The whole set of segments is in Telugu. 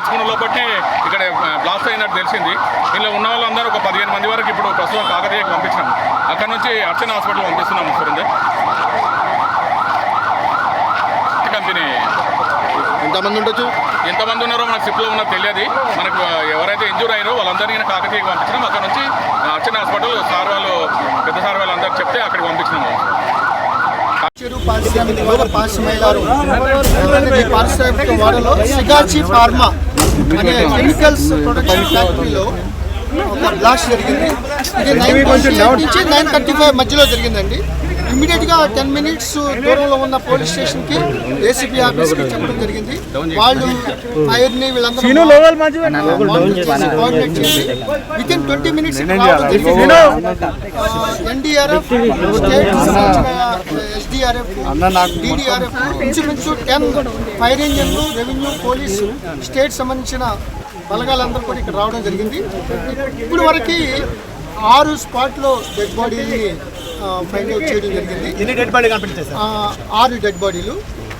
తెలుసుకున్న లోపటి ఇక్కడ బ్లాస్ట్ అయినట్టు తెలిసింది. ఇందులో ఉన్న వాళ్ళందరూ ఒక పదిహేను మంది వరకు ఇప్పుడు ప్రస్తుతం కాకతీయకి పంపించినాం. అక్కడ నుంచి అర్చన హాస్పిటల్ పంపిస్తున్నాము సురేందర్ కంపెనీ. ఎంతమంది ఉండొచ్చు? ఎంతమంది ఉన్నారో మనకు సిప్లో ఉన్నది తెలియదు. మనకు ఎవరైతే ఇంజూర్ అయ్యారో వాళ్ళందరినీ కాకతీయకి పంపించినాం. అక్కడ నుంచి అర్చన హాస్పిటల్ సార్ వాళ్ళు పెద్ద సార్ వాళ్ళు అందరికి చెప్తే అక్కడికి పంపించినాము. చెరువు పారిశ్రామిక పారిశ్రామికారు పారిశ్రామిక వాడలో సిగాచి ఫార్మా అనే కెమికల్స్ ప్రొడక్షన్ ఫ్యాక్టరీలో ఒక బ్లాస్ట్ జరిగింది. ఇది నైన్ నుంచి నైన్ థర్టీ ఫైవ్ మధ్యలో జరిగిందండి. ఇమీడియట్గా టెన్ మినిట్స్ దూరంలో ఉన్న పోలీస్ స్టేషన్కి ఏసీపీ ఆఫీస్కి చెప్పడం జరిగింది. వాళ్ళు ఫైర్ని వీళ్ళందరూ కోఆర్డినేట్ చేసి within twenty minutes NDRF state DDRF ఇంచుమించు టెన్ ఫైర్ ఇంజన్లు రెవెన్యూ పోలీసు స్టేట్ సంబంధించిన బలగాలందరూ కూడా ఇక్కడ రావడం జరిగింది. ఇప్పుడు వరకు ఆరు స్పాట్లో డెడ్ బాడీని ఫైండ్ అవుట్ చేయడం జరిగింది. ఎన్ని డెడ్ బాడీ ఆరు డెడ్ బాడీలు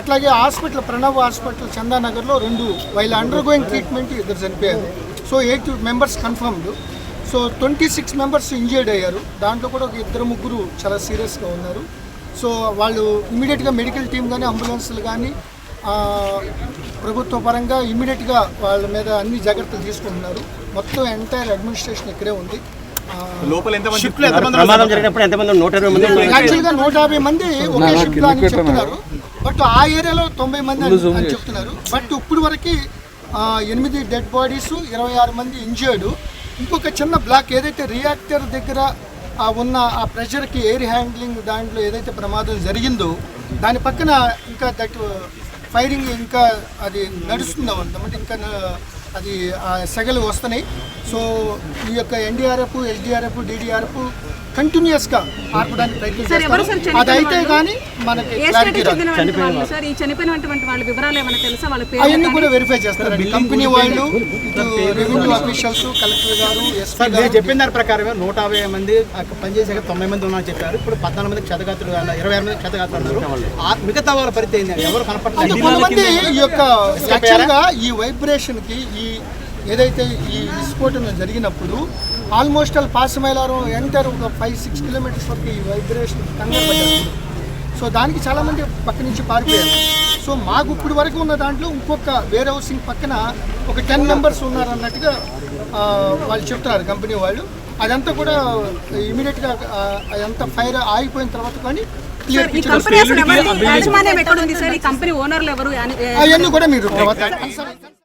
అట్లాగే హాస్పిటల్ ప్రణవ్ హాస్పిటల్ చందానగర్లో రెండు వైల్ అండర్ గోయింగ్ ట్రీట్మెంట్ ఇద్దరు చనిపోయారు. So eight members confirmed so twenty six members injured అయ్యారు. దాంట్లో కూడా ఒక ఇద్దరు ముగ్గురు చాలా సీరియస్గా ఉన్నారు. సో వాళ్ళు ఇమీడియట్గా మెడికల్ టీం కానీ అంబులెన్స్లు కానీ ప్రభుత్వ పరంగా ఇమీడియట్గా వాళ్ళ మీద అన్ని జాగ్రత్తలు తీసుకుంటున్నారు. మొత్తం ఎంటైర్ అడ్మినిస్ట్రేషన్ ఇక్కడే ఉంది. లోపల షిఫ్ట్లో యాక్చువల్గా నూట యాభై మంది ఒకే షిఫ్ట్ అని చెప్తున్నారు. బట్ ఆ ఏరియాలో తొంభై మంది అని అని చెప్తున్నారు. బట్ ఇప్పుడు వరకు ఎనిమిది డెడ్ బాడీస్ ఇరవై ఆరు మంది ఇంజర్డ్ ఇంకొక చిన్న బ్లాక్ ఏదైతే రియాక్టర్ దగ్గర ఆ ఉన్న ఆ ప్రెషర్కి ఎయిర్ హ్యాండ్లింగ్ దాంట్లో ఏదైతే ప్రమాదం జరిగిందో దాని పక్కన ఇంకా దట్ ఫైరింగ్ ఇంకా అది నడుస్తుంది అంటే ఇంకా అది ఆ సెగలు వస్తున్నాయి. సో ఈ యొక్క ఎన్డీఆర్ఎఫ్ ఎస్డిఆర్ఎఫ్ డిడిఆర్ఎఫ్ కంటిన్యూస్గా ఆర్పడానికి ప్రయత్నం సార్, ఎవరు సార్ చేస్తారు. చనిపోయిన అదైతే? కానీ మనకి ఏ క్లారిటీ స్టేట్ రాదు. చెందినటువంటి వాళ్ళు సార్? ఈ చనిపోయినటువంటి వాళ్ళ వివరాలు ఏమైనా తెలుసా? వాళ్ళ పేరు అవన్నీ కూడా వెరిఫై చేస్తారండి. కంపెనీ వాళ్ళు రెవెన్యూ అఫీషియల్స్ కలెక్టర్ గారు ఎస్పీ గారు. చెప్పిన దాని ప్రకారమే నూట యాభై మంది పనిచేసాక తొంభై మంది ఉన్నారని చెప్పారు. ఇప్పుడు పద్నాలుగు మంది క్షతగాతులు ఇరవై ఆరు మంది క్షతగాతులు అన్నారు. మిగతా వాళ్ళ పరిస్థితి ఏంది? ఎవరు కనపడలేదు కొంతమంది ఈ యొక్క యాక్చువల్గా ఈ వైబ్రేషన్కి ఈ ఏదైతే ఈ విస్ఫోటనం జరిగినప్పుడు ఆల్మోస్ట్ ఆల్ పాసమైలారం ఎంటర్ ఒక ఫైవ్ సిక్స్ కిలోమీటర్స్ వరకు ఈ వైబ్రేషన్ కంగారు పడ్డారు. సో దానికి చాలామంది పక్క నుంచి పారిపోయారు. సో మాకు ఇప్పుడు వరకు ఉన్న దాంట్లో ఇంకొక వేర్ హౌసింగ్ పక్కన ఒక టెన్ మెంబర్స్ ఉన్నారన్నట్టుగా ఆ, వాళ్ళు చెప్తున్నారు కంపెనీ వాళ్ళు. అదంతా కూడా ఇమీడియట్గా అదంతా ఫైర్ ఆగిపోయిన తర్వాత కానీ క్లియర్ ఈ కంపెనీ అసలు ఎవరి యాజమాన్యం ఎక్కడ ఉంది సార్? ఈ కంపెనీ ఓనర్లు ఎవరు? అని- అవన్నీ కూడా మీరు